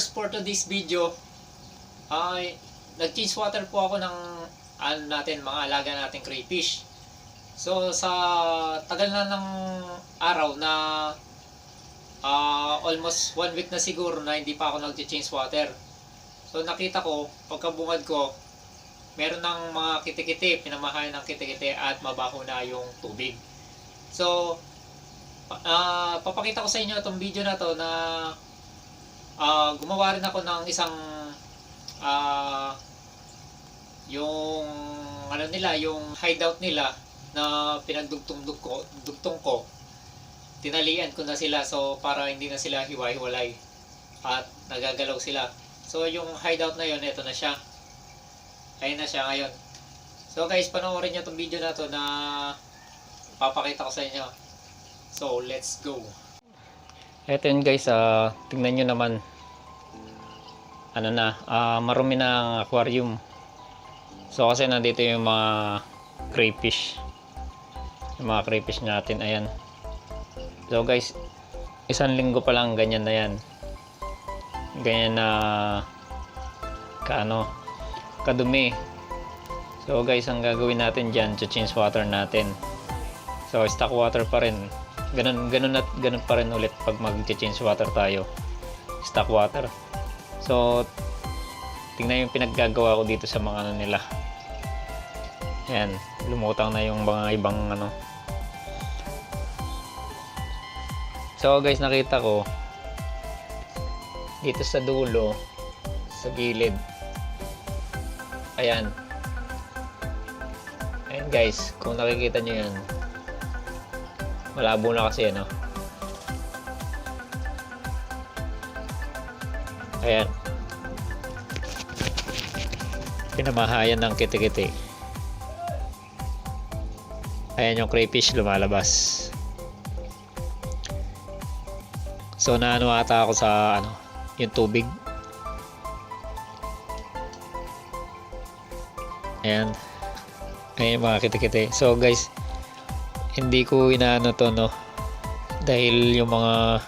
viewers, for today's video, ay nag-change water po ako ng ano natin, mga alaga nating crayfish. So sa tagal na ng araw na ah, almost one week na siguro na hindi pa ako nag-change water. So nakita ko, pagkabungad ko, meron ng mga kitikiti, pinamahayan ng kitikiti at mabaho na yung tubig. So, ah papakita ko sa inyo itong video na to na ah, gumawa rin ako ng isang ah, yung ano nila, yung hideout nila na pinagdugtong ko, dugtong ko. Tinalian ko na sila so para hindi na sila hiwa-hiwalay at nagagalaw sila. So yung hideout na yon, ito na siya. Ayun na siya ngayon. So guys, panoorin nyo itong video na to na papakita ko sa inyo. So let's go. Ito yun guys, ah, tingnan nyo naman. Ano na, ah, marumi na ang aquarium. So kasi nandito yung mga crayfish. Yung mga crayfish natin, ayan. So guys, isang linggo pa lang ganyan na yan. Ganyan na kaano, kadumi. So guys, ang gagawin natin dyan, change water natin. So stock water pa rin. Ganun, ganun at ganun pa rin ulit pag mag-change water tayo. Stock water. So, tingnan yung pinaggagawa ko dito sa mga ano nila. Ayan, lumutang na yung mga ibang ano. So guys, nakita ko dito sa dulo, sa gilid. Ayan. Ayan guys, kung nakikita nyo yan, malabo na kasi ano. Ayan. Pinamahayan ng kiti-kiti. Ayan yung crayfish lumalabas. So naano ata ako sa ano, yung tubig. Ayan. Ayan yung mga kiti-kiti. So guys, hindi ko inaano to no. Dahil yung mga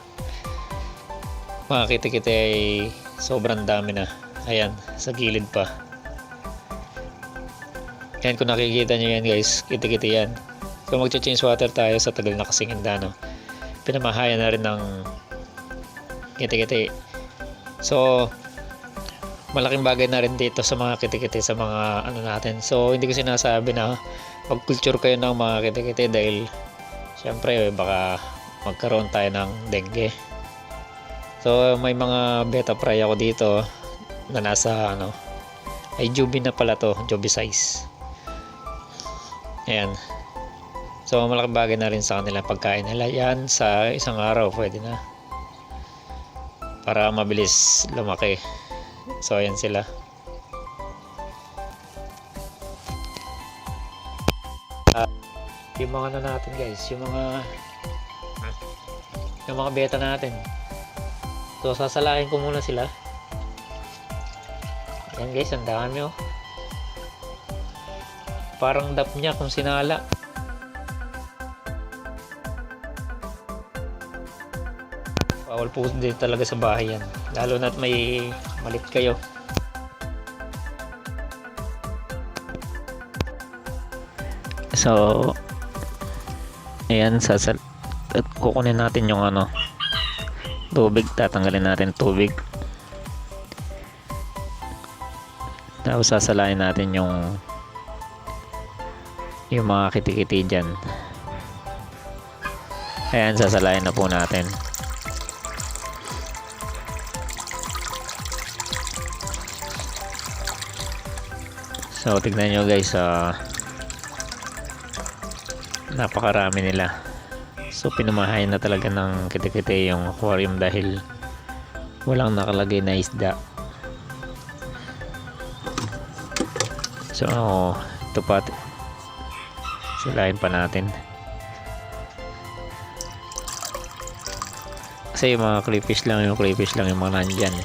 mga kiti-kiti ay sobrang dami na. Ayan, sa gilid pa. Ayan, kung nakikita nyo yan guys, kiti-kiti yan. So magcha-change water tayo sa tagal na kasing no. Pinamahayan na rin ng kiti-kiti. So, malaking bagay na rin dito sa mga kiti-kiti sa mga ano natin. So, hindi ko sinasabi na mag-culture kayo ng mga kiti-kiti dahil syempre baka magkaroon tayo ng dengue. So, may mga beta fry ako dito na nasa ano ay jubi na pala to, jubi size. Ayan. So, malaking bagay na rin sa kanila pagkain nila. Yan, sa isang araw pwede na para mabilis lumaki. So ayan sila. Ah, yung mga ano natin guys, yung mga yung mga beta natin. So sasalahin ko muna sila. Ayan guys, ang dami oh. Parang dap niya kung sinala. bawal po din talaga sa bahay yan lalo na't may malit kayo so ayan sasal at kukunin natin yung ano tubig tatanggalin natin tubig. Tapos sasalain natin yung yung mga kitikiti dyan. Ayan sasalain na po natin. So, tignan nyo guys, ah, napakarami nila. So, pinamahayan na talaga ng kitikite yung aquarium dahil walang nakalagay na isda. So, ito pa, silahin pa natin. Kasi yung mga crayfish lang, yung crayfish lang yung mga nandyan.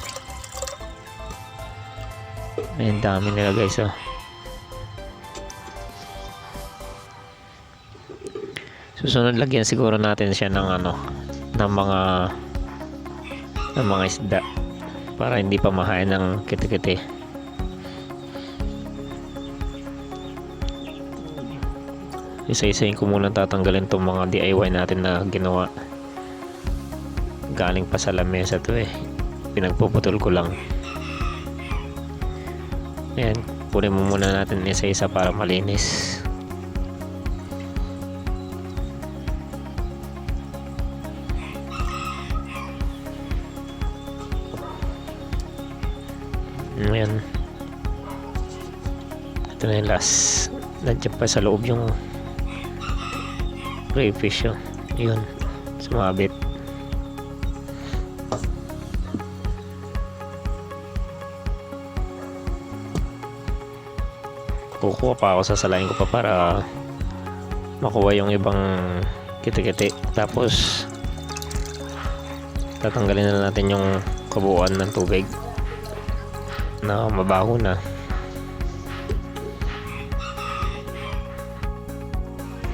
Ayun, dami nila guys, oh. Susunod lagyan siguro natin siya ng ano ng mga ng mga isda para hindi pa mahain ng kitikiti. Isa-isahin ko muna tatanggalin itong mga DIY natin na ginawa. Galing pa sa lamesa to eh. Pinagpuputol ko lang. Ayan, kunin mo muna natin isa-isa para malinis. Ayan. Ito na yung last. Nandiyan pa sa loob yung crayfish oh. Yun. Sumabit. Kukuha pa ako, sasalain ko pa para makuha yung ibang kitikiti. Tapos tatanggalin na natin yung kabuuan ng tubig na mabaho na.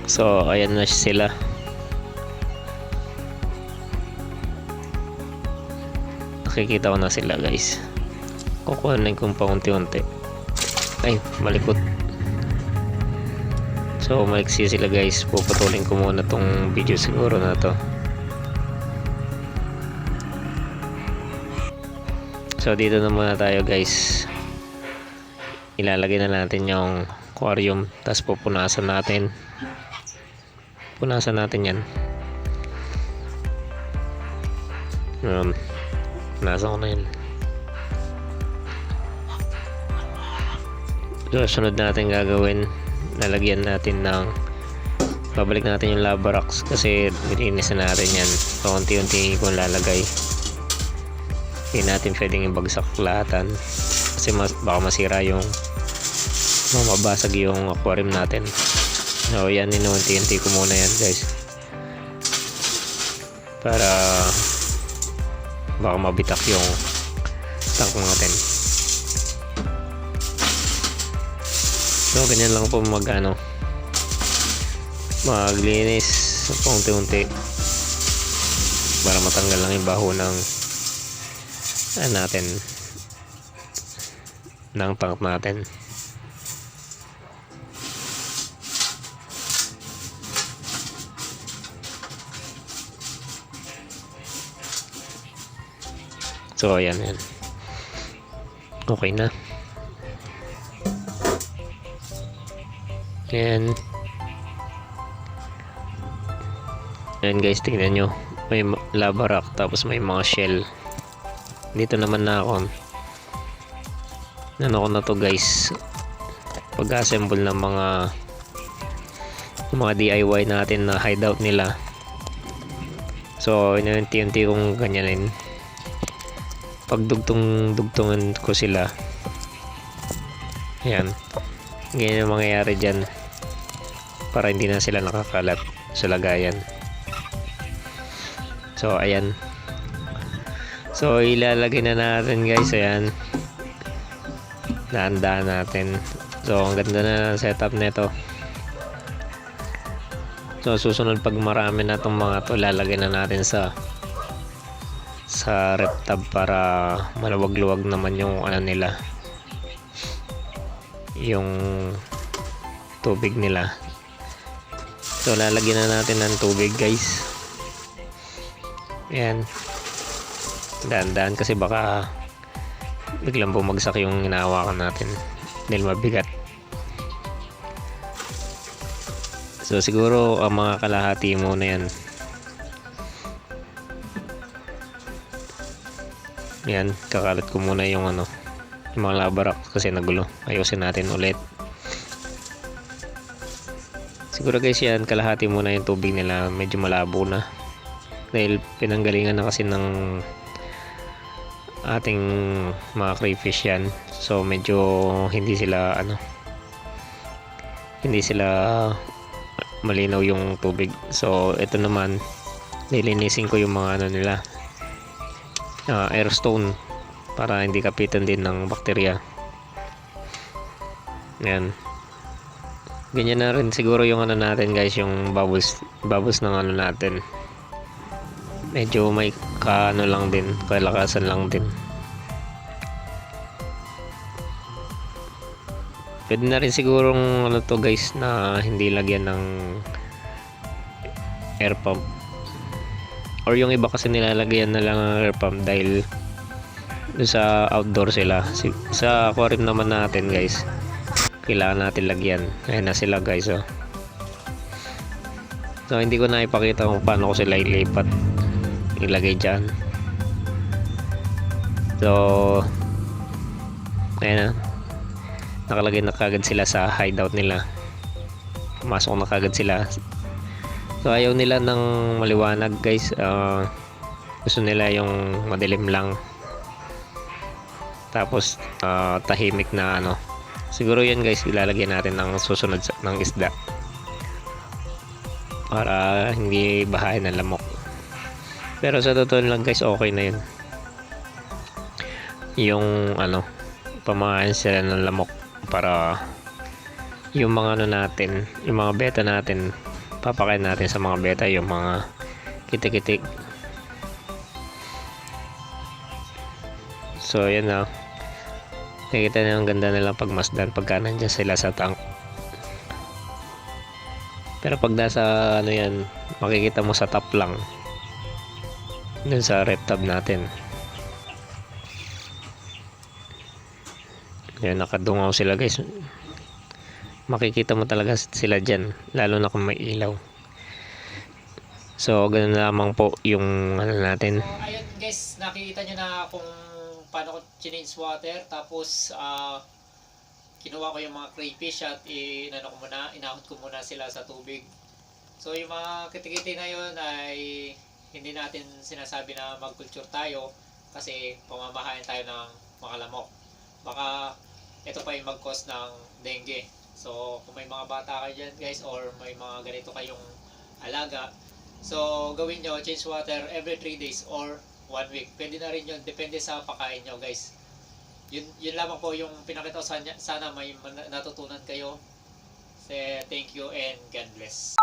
So, ayan na sila. Nakikita ko na sila guys. Kukuhanin kong paunti-unti. Ay, malikot. So, maliksi sila guys. Puputulin ko muna tong video siguro na to. So, dito na muna tayo guys. Ilalagay na natin yung aquarium. Tapos pupunasan natin. Punasan natin yan. Um, punasan ko na yan. So, sunod natin gagawin. Lalagyan natin ng babalik natin yung lava rocks kasi nilinis na natin yan. So, unti-unti kung lalagay. Hindi natin pwedeng ibagsak lahatan kasi mas, baka masira yung mamabasag yung aquarium natin. So, yan, inuunti-unti ko muna yan, guys. Para baka mabitak yung tank natin. So, ganyan lang po mag, ano, maglinis paunti-unti para matanggal lang yung baho ng ano natin ng tank natin. So, ayan, yan. Okay na. Ayan. Ayan guys, tingnan nyo. May ma- lava rock, tapos may mga shell. Dito naman na ako. Ano ko na to guys. Pag-assemble ng mga yung mga DIY natin na hideout nila. So, inunti-unti kong ganyanin pagdugtong-dugtungan ko sila yan ganyan ang mangyayari dyan para hindi na sila nakakalat sa lagayan so ayan so ilalagay na natin guys. Ayan. Naandaan natin. So ang ganda na ng setup nito. So susunod pag marami na itong mga to lalagay na natin sa sa rep para maluwag-luwag naman yung ano nila yung tubig nila. So lalagyan na natin ng tubig guys. Yan daan-daan kasi baka biglang bumagsak yung hinahawakan natin dahil mabigat so siguro ang mga kalahati muna yan Yan, kakalat ko muna yung ano, yung mga lava rock kasi nagulo. Ayusin natin ulit. Siguro guys yan, kalahati muna yung tubig nila, medyo malabo na. Dahil pinanggalingan na kasi ng ating mga crayfish yan. So medyo hindi sila ano, hindi sila malinaw yung tubig. So ito naman, nilinisin ko yung mga ano nila, uh, airstone para hindi kapitan din ng bakterya yan ganyan na rin siguro yung ano natin guys yung bubbles bubbles ng ano natin medyo may kaano lang din kalakasan lang din. Pwede na rin sigurong ano to guys na hindi lagyan ng air pump. Or yung iba kasi nilalagyan na lang ng air pump dahil sa outdoor sila. Sa aquarium naman natin guys kailangan natin lagyan. Ayun na sila guys oh. so hindi ko na ipakita kung paano ko sila ilipat ilagay dyan. So ayan na. Nakalagay na kagad sila sa hideout nila. Pumasok na kagad sila. So ayaw nila ng maliwanag guys. Ah, gusto nila yung madilim lang. Tapos ah, tahimik na ano. Siguro yan guys ilalagyan natin ng susunod sa- ng isda. Para hindi bahayin ng lamok pero sa totoo lang guys okay na yun. Yung ano pamahain sila ng lamok para yung mga ano natin yung mga beta natin papakain natin sa mga beta yung mga kitik-kitik so yan na. Nakikita na ang ganda nilang pagmasdan pagka nandyan sila sa tank. Pero pag nasa ano yan makikita mo sa top lang dun sa rep tab natin Yan, nakadungaw sila guys. Makikita mo talaga sila dyan. Lalo na kung may ilaw. So, ganun lamang po yung ano natin. So, ayun guys, nakikita nyo na kung paano ko change water. Tapos, ah, kinuha ko yung mga crayfish at inano ko muna, inahot ko muna sila sa tubig. So, yung mga kitikiti na yun ay hindi natin sinasabi na mag-culture tayo kasi pamamahain tayo ng mga lamok. Baka ito pa yung mag-cause ng dengue. So, kung may mga bata kayo dyan guys or may mga ganito kayong alaga, So, gawin nyo, change water every 3 days or 1 week. Pwede na rin yun, depende sa pakain nyo, guys. Yun, yun lamang po yung pinakita ko sa Sana may natutunan kayo. Say thank you and God bless.